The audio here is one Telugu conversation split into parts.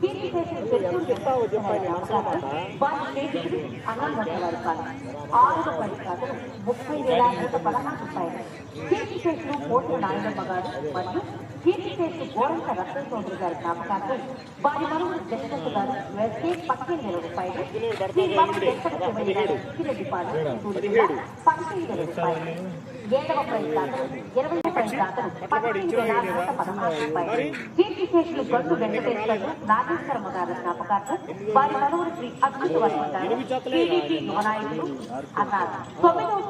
పదహారు రూపాయలు కీర్తి చేసిన చెత్తూరు వెంకటేశ్వర జ్ఞాపకార్థం వారి స్నేహితుడు అనంత వారి కాలం ఆరవ ప్రతిపాదన ముప్పై వేల నూట పదహారు రూపాయలు కీర్తి చేసిన కోటి నారాయణమ్మ గారు మరియు కీర్తి చేసిన గోరంత రత్న చౌదరి గారి జ్ఞాపకార్థం వారి మనవుడు దశరథ గారు వేస్తే పదిహేను వేల రూపాయలు శ్రీ బాబు వెంకట శివయ్య గారు కిరటిపాడు పదిహేను వేల రూపాయలు ఏడవ ప్రతిపాదన ఇరవై ప్రతిపాదన పదిహేను వేల నూట పదహారు రూపాయలు కీర్తి గొంతు వెంకటేశ్వరుడు నాగేశ్వరమ్మ గారి జ్ఞాపకార్థం వారి మనవుడు శ్రీ అద్భుత వర్మ టీడీపీ యువనాయకులు అన్నారు. తొమ్మిదవ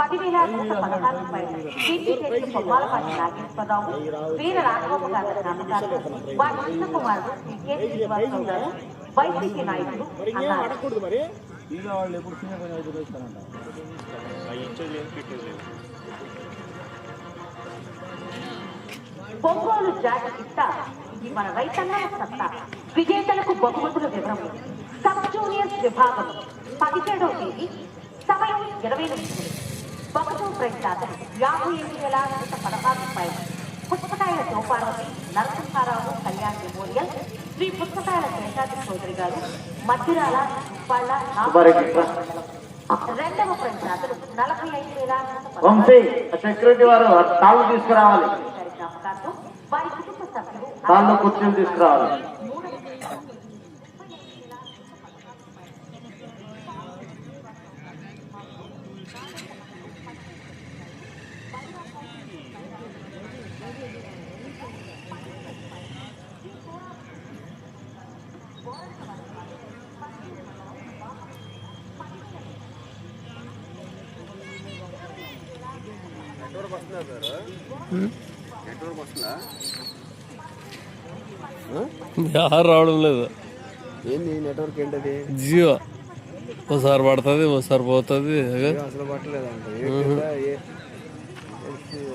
పదివేల నూట పదహారు రూపాయలు. కీర్తి చేసిన నాగేశ్వరరావు వీర రాఘవమ్మ గారి జ్ఞాపకార్థం వారి చిన్న కుమారుడు శ్రీ కె. శ్రీనివాసరావు గారు వైసీపీ నాయకులు అన్నారు. ఒంగోలు జాతి ఇస్తా ఇది మన రైతన్న సత్తా. విజేతలకు బహుమతుల వివరము సబ్ జూనియర్స్ విభాగం. పదిహేడవ తేదీ సమయం ఇరవై నిమిషములు ఒకటో ప్రతిశాతం యాభై ఎనిమిది వేల నూట పదహారు రూపాయలు. పుస్తకాయల చౌపార్వతి నరసింహారావు కళ్యాణ్ మెమోరియల్. శ్రీ పుస్తకాయల శేషాద్రి చౌదరి గారు మధ్యరాల ఉప్పాళ్ళ వంశీ సెక్యూరిటీ వారు తాళ్ళు తీసుకురావాలి. తాళ్ళు కుర్చీలు తీసుకురావాలి. రావడం లేదు ఏంది నెట్వర్క్ ఏంటది? జియో. ఒకసారి పడుతుంది ఒకసారి పోతుంది అసలు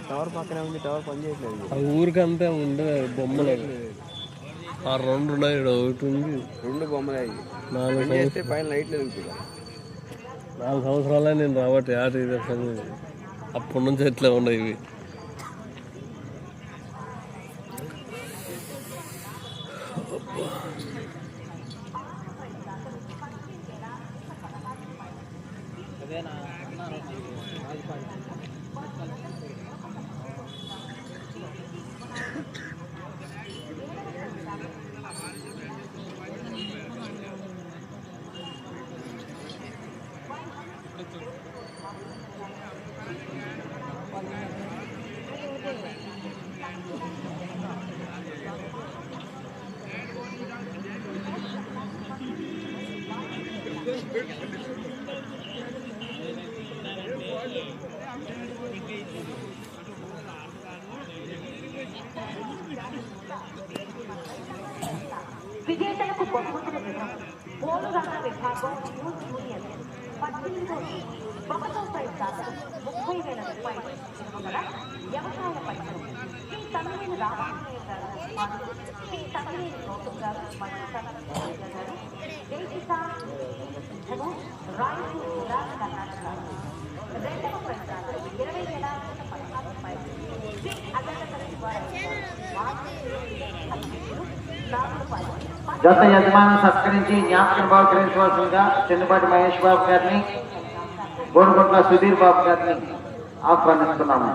టవర్ పక్కనే ఉంది టవర్ పని చేయట్లేదు. ఆ ఊరికంతా ఉండే బొమ్మలు. ఆ రెండు ఉన్నాయి ఒకటి ఉంది. రెండు బొమ్మలు నాలుగు పని లైట్లు నాలుగు సంవత్సరాలే నేను రాబట్టి ఆట ఇది సంగతి. అప్పటి నుంచి ఎట్లా ఉన్నాయి ఇవి? విజేతలకు బహుమతుల వివరం పోలురాట విభాగం యూత్ యూనియన్ పద్దెనిమిదో ఒకటో ప్రైజ్ దాతలు ముప్పై వేల రూపాయలు ఇవ్వగల వ్యవసాయ పరిశ్రమ శ్రీ తమ్మినేని రామాంజనేయ గారు కుమారుడు శ్రీ రెండవ ఇరవై వేల పదహారు రూపాయలు శ్రీ జత సత్కరించి జ్ఞాపకం బహుకరించవలసిందిగా చెన్నుపాటి మహేష్ బాబు గారిని బోడుగుంట్ల సుధీర్ బాబు గారిని ఆహ్వానిస్తున్నాము.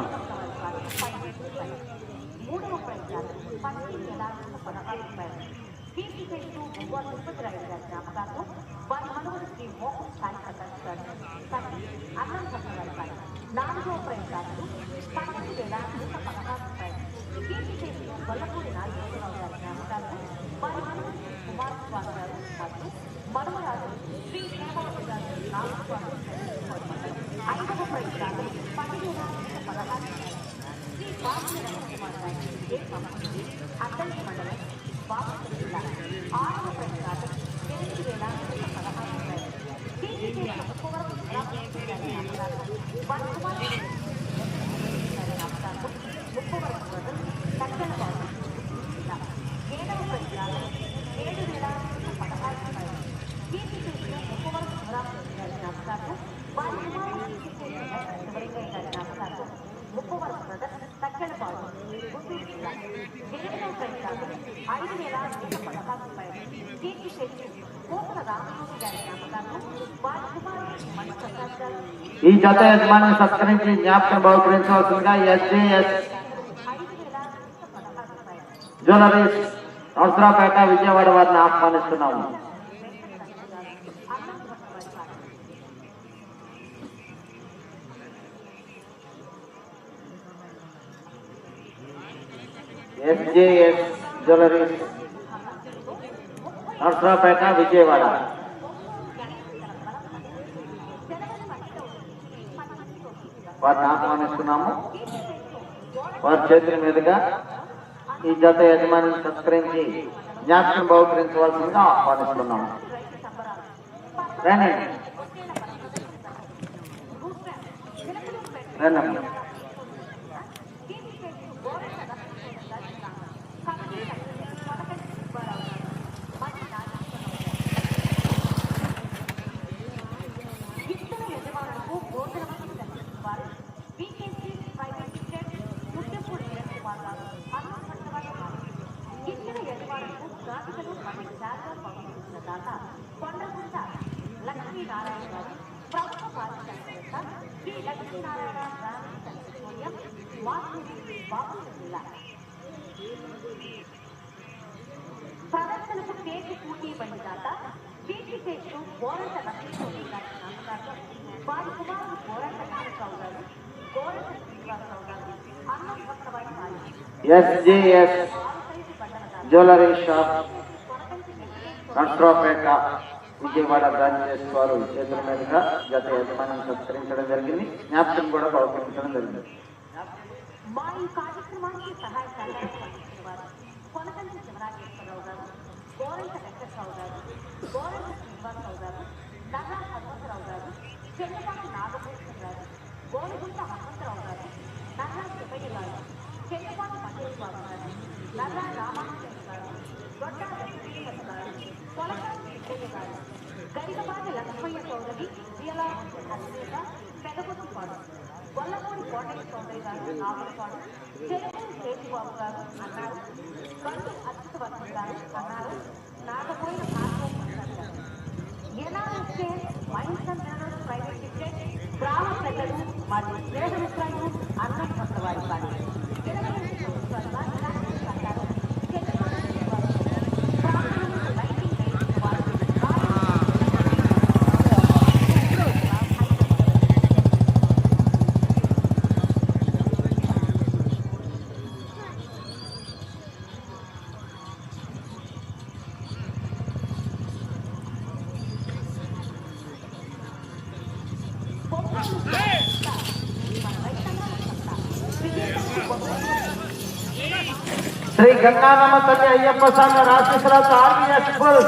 పదకొండు వేల నూట పదహారు రూపాయలు బీటీకేసీ వల్లపూడి నాగేశ్వరరావు గారి జ్ఞాపకాలను వారి మనవడు కుమార్ స్వామి గారు మరియు మనవరాలు శ్రీ శ్రీపాద గారు నాగస్వామి ఐదవ ప్రైజ్ రాదు పదిహేను నూట పదహారు శ్రీ బాబు కుమార్ గారి ఏ సంస్థకి అద్దంకి మండలం బాపూరు జిల్లా ఆరవ ప్రైజ్ రాదు ఎనిమిది వేల నూట పదహారు రూపాయలు బీటీకేసీ కుమార్ స్వామి గారి జ్ఞాపకాలను ఈ జత యజమాని సత్కరించి జ్ఞాపకం బహుకరించవలసిందిగా ఎస్జేఎస్ ఐదు వేల నూట పదహారు రూపాయలు జ్యువెలరీస్ అవసరాపేట విజయవాడ వారిని ఆహ్వానిస్తున్నాము ఎస్జేఎస్ జ్యువెలరీస్ అవసరాపేట విజయవాడ వారిని ఆహ్వానిస్తున్నాము వారి చేతుల మీదుగా ఈ జత యజమానిని సత్కరించి జ్ఞాపకం బహుకరించవలసిందిగా ఆహ్వానిస్తున్నాము. రండి. రండి పోటీ బండి దాత కీర్తి చేస్తూ గోరంట లక్ష్మీదేవి గారి నామకార్థం వారి కుమారుడు గోరంట నాగరావు గారు గోరంట శ్రీనివాసరావు గారు అన్నం కొత్తవారి వారి SJS jewellery shop Narasaraopet Vijayawada branches వారు చేతుల మీదుగా జత యజమానిని సత్కరించడం జరిగింది. జ్ఞాపకం కూడా బహుకరించడం జరిగింది. మా ఈ కార్యక్రమానికి సహాయ సహకారం అందించిన వారు కొనకంటి శివరాజేశ్వరరావు గారు. గోరంట వెంకటరావు గారు గోరంట శ్రీనివాసరావు గారు నగా హనుమంతరావు గారు చెన్నపాటి నాగభూషణ్ గారు. గోలుగుంట హనుమంతరావు గారు నగా శివయ్య గారు. చెన్నపాటి మహేశ్వరరావు గారు నగా రామానుజన్ గారు. దొడ్డ వెంకటేశ్వర గారు. కొలకాటి వెంకయ్య గారు. గరికపాటి లక్ష్మయ్య చౌదరి జియలా హరిత పెదగుట్టుపాడు గొల్లపూడి కోటయ్య చౌదరి గారు ఆవులపాడు చెరుకూరి శేషుబాబు గారు అన్నారు. గంటు అచ్యుతవర్మన్ గారు అన్నారు. నాగపోయిన భార్గవ గారు ఎన్ఆర్ఎస్కే ప్రైవేట్ లిమిటెడ్ గ్రామ ప్రజలు మరియు స్నేహమిత్రులు అన్నం కొత్తవారి కానీ ఇరవై ఐదు సంవత్సరాలుగా ఇలాంటి కట్టారు చెన్నపాటి ప్రాథమిక లైటింగ్ వేసిన వారు శ్రీ గంగానమ్మ తల్లి అయ్యప్ప స్వామి రాశేశ్వరరావు ఆర్మీఎస్ స్కూల్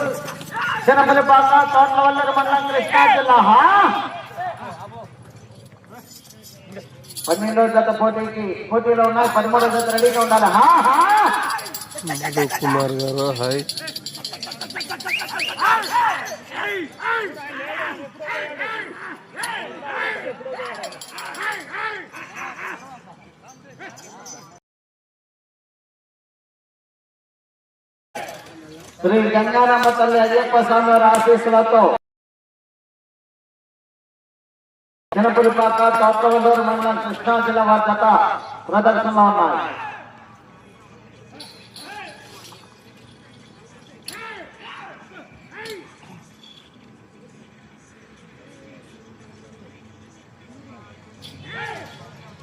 చిన్నపల్లిపాక తోటలవల్లరి మండలం కృష్ణా జిల్లా హా? పన్నెండో జత పోటీకి పోటీలో ఉన్నాయి పదమూడో జత రెడీగా ఉండాలి హా హా మధు కుమార్ గారు హాయ్ శ్రీ గంగారామ తల్లి అయ్యప్ప స్వామి వారి ఆశీస్సులతో చిన్నపులిపాక తోటవదూరు మండలం కృష్ణా జిల్లా వారి జత ప్రదర్శనలో ఉన్నాయి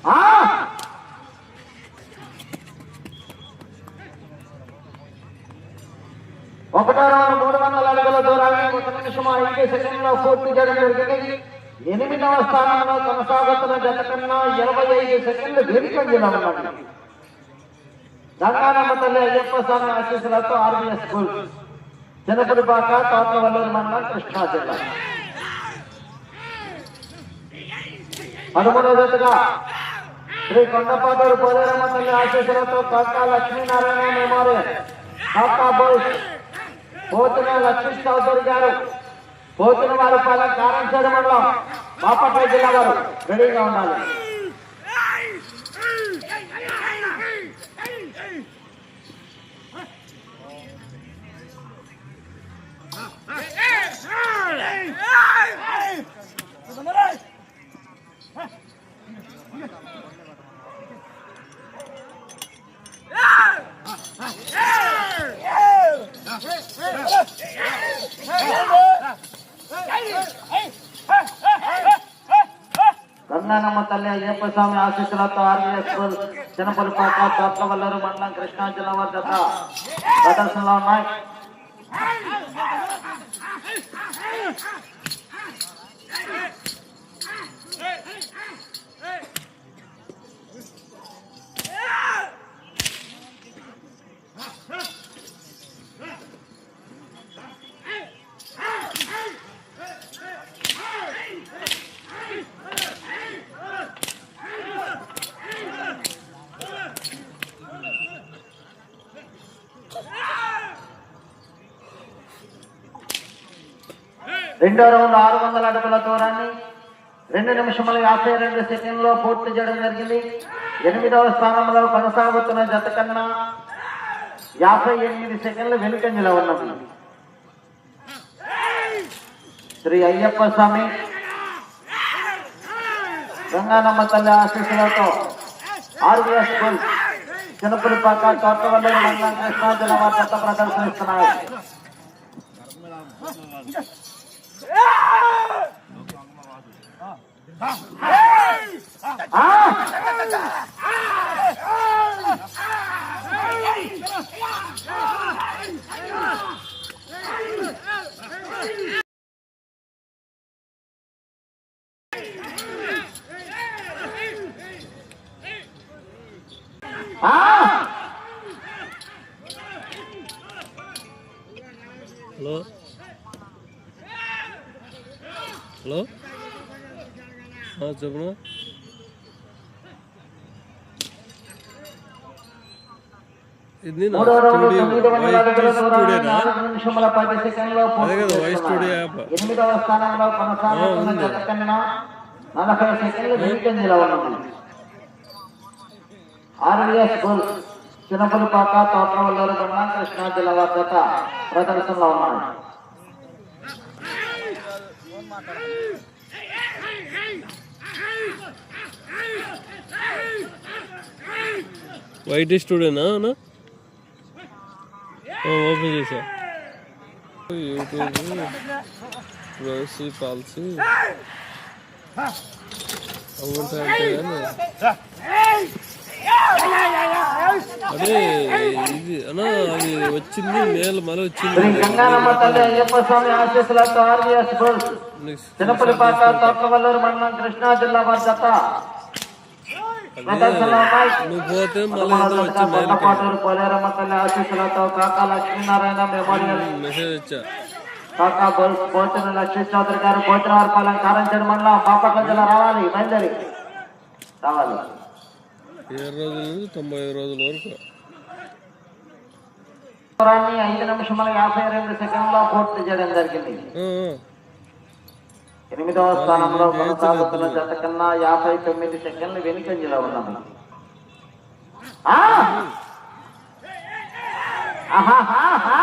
ఆ ఒకటో రౌండ్ మూడు వందల అడుగుల దూరాన్ని ఒక నిమిషం ఐదు సెకండ్లో పూర్తి చేయడం జరిగింది. ఎనిమిదవ స్థానంలో కొనసాగుతున్న జత కన్నా ఇరవై ఐదు సెకండ్లు వెనుకంజలో ఉన్నది గంగానమ్మ తల్లి అయ్యప్ప స్వామి ఆశీస్సులతో ఆర్మీఎస్ స్కూల్. చిన్నపుడిపాక తోటవల్లూరు మండలం కృష్ణా జిల్లా. పదమూడవ జతగా శ్రీ కొండపాదూరు పోలేరమ్మ తల్లి ఆశీస్సులతో కాకా లక్ష్మీనారాయణ మెమోరియల్. కాకా బోస్ పోతున్న లక్ష్మీ చౌదరి గారు. పోతున్న వారు పాలన కారంచేడ మండలం బాపట్ల జిల్లా వారు రెడీగా ఉండాలి. గంగానమ్మ తల్లి అయ్యప్ప స్వామి ఆశీస్సులతో ఆర్మీ స్కూల్ చిన్నపల్లిపాక తోట్లవల్లూరు మండలం కృష్ణా జిల్లా వారి ప్రదర్శనలో ఉన్నాయి. రెండో రౌండ్ ఆరు వందల అడుగుల దూరాన్ని రెండు నిమిషముల యాభై రెండు సెకండ్లో పూర్తి చేయడం జరిగింది. ఎనిమిదవ స్థానంలో కొనసాగుతున్న జత కన్నా యాభై ఎనిమిది సెకండ్లు వెనుకంజలో ఉన్నది శ్రీ అయ్యప్ప స్వామి. గంగానమ్మ తల్లి ఆశీస్సులతో ఆర్వీఎస్ స్కూల్ చిన్నపులిపాక తోటవల్లి మండలం కృష్ణా జిల్లా ప్రదర్శనిస్తున్నాయి. ఆ! ఆ! హలో హలో ఆ, చెప్పనా ఇది నా మూడో రౌండ్ స్టూడియో తొమ్మిది వందల వైట్ అడుగుల దూరాన్ని స్టూడియోనా నాలుగు నిమిషముల పది సెకండ్లో పూర్తి అదే కదా, వైట్ చేస్తున్నారు. Studio app. ఎనిమిదవ స్థానంలో కొనసాగుతున్న ఉంది. జత కన్నా నలభై సెకండ్లు వెనుకంజలో ఉన్నది ఆర్వీఎస్ స్కూల్ చిన్నపల్లిపాక తోటవల్లూరు మండలం కృష్ణా జిల్లా వారి జత ప్రదర్శనలో ఉన్నాయి వైట్ అన్న? ఆ, ఓపెన్ చేసా. యూట్యూబ్ ప్రైవసీ పాలసీ కానీ అదే ఇది అది వచ్చింది నేల మళ్ళీ వచ్చింది. గంగానమ్మ తల్లి అయ్యప్ప స్వామి ఆశీస్సులతో ఆర్వీఎస్ తోటవల్లూరు మండలం కృష్ణా జిల్లా వారి జత ప్రదర్శనలో ఉన్నాయి నువ్వు పోతే మళ్ళీ ఏదో వచ్చి మేలు కొండపాటూరు పోలేరమ్మ తల్లి ఆశీస్సులతో కాకా లక్ష్మీనారాయణ మెమోరియల్. మెసేజ్ వచ్చా కాకా బోల్స్ లక్ష్మీ చౌదరి గారు పోచిన వారిపాలెం కారంచేడు మండలం బాపట్ల జిల్లా రావాలి బయలుదేరి. రావాలి. ఏడు రోజుల నుంచి తొంభై రోజుల వరకు దూరాన్ని ఐదు నిమిషముల యాభై రెండు సెకండ్లో పూర్తి చేయడం జరిగింది ఆ, ఆ. ఎనిమిదవ స్థానంలో కొనసాగుతున్న జత కన్నా యాభై తొమ్మిది సెకండ్లు వెనుకంజలో ఉన్నది ఆ! ఆహాహాహా!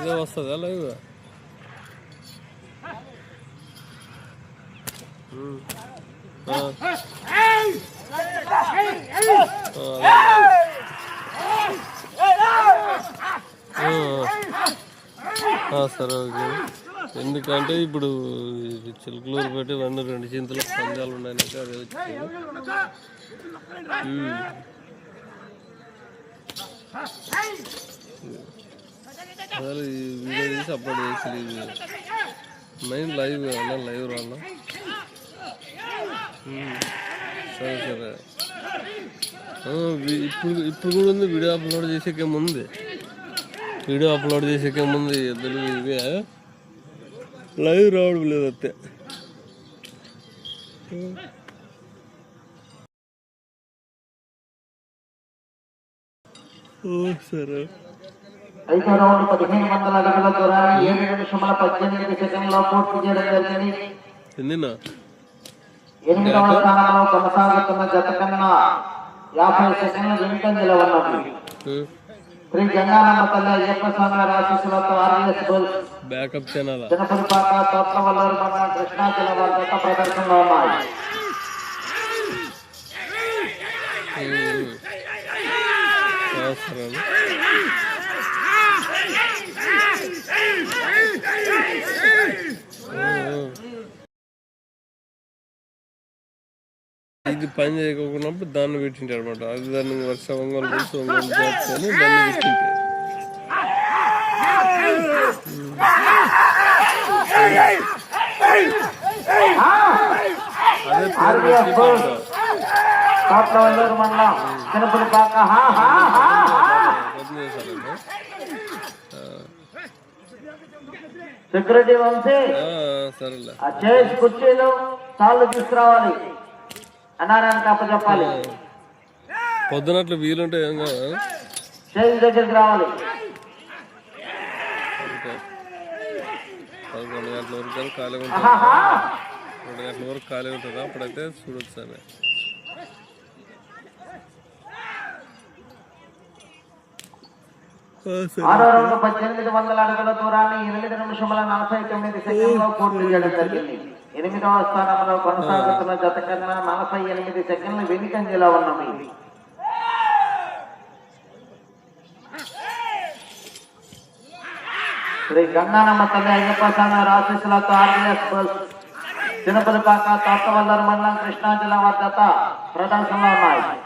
అదే వస్తుందా లైవ్? సరే ఓకే. ఎందుకంటే ఇప్పుడు చిలుకలూరు పెట్టి రెండు రెండు చింతలు పందాలు ఉన్నాయి అదే వచ్చింది. అసలు ఈ వీడియో తీసి అప్లోడ్ చేసి ఇది. మెయిన్ లైవ్ అన్న లైవ్ రాన్న సరే సరే. ఇప్పుడు ఇప్పుడు కూడా ఉంది వీడియో అప్లోడ్ చేసేకే ముందు. వీడియో అప్లోడ్ చేసేకే ముందు ఇద్దరు ఇవే లైవ్ రావడం లేదు అంతే ఓ, సరే. ఐదో రౌండ్ పదిహేను వందల అడుగుల దూరాన్ని ఏడు నిమిషముల పద్దెనిమిది సెకండ్లో పూర్తి చేయడం జరిగింది. ఎనిమిదవ స్థానంలో కొనసాగుతున్న జత కన్నా యాభై సెకండ్ల వెనుకంజలో ఉన్నది శ్రీ గంగానమ్మ తల్లి అయ్యప్ప స్వామి ఆశీస్సులతో ఆర్ఎస్ బుల్స్ బ్యాకప్ ఛానల్ జనపరిపాక తోట్లవల్లూరు మండలం కృష్ణా జిల్లా వారి జత ప్రదర్శనలో ఉన్నాయి. సరే. ఇది పని చేయకపోయినప్పుడు దాన్ని పెట్టింటారు అనమాట అది దాన్ని వర్ష వంగలు కలిసి వంగలు చేర్చుకొని దాన్ని పెట్టింటారు అదే పేరు ఆర్ఎస్ మండలం జనపరిపాక హా సెక్యూరిటీ వంశీ ఆ, చైర్స్ కుర్చీలు తాళ్ళు తీసుకురావాలి. అన్నారానికి అప్పచెప్పాలి. పొద్దునట్లు వీలుంటే ఏం కాదు చైర్స్ దగ్గరికి రావాలి. పదకొండు గంటల వరకు ఖాళీ ఉంటుంది? రెండు గంటల వరకు ఖాళీ ఉంటుంది? అప్పుడైతే చూడొచ్చు అని ఆ, సరే ఆరో రౌండ్ పద్దెనిమిది వందల అడుగుల దూరాన్ని ఎనిమిది నిమిషముల నలభై తొమ్మిది సెకండ్లో పూర్తి చేయడం జరిగింది. ఎనిమిదవ స్థానంలో కొనసాగుతున్న జత కన్నా నలభై ఎనిమిది సెకండ్లు వెనుకంజలో ఉన్నవి. శ్రీ గంగానమ్మ తల్లి అయ్యప్ప స్వామి ఆశీస్సులతో ఆర్ఎస్ బస్ చిన్నపల్లిపాక తోటవల్లూరు మండలం కృష్ణా జిల్లా వారి ప్రదర్శనలో ఉన్నాయి.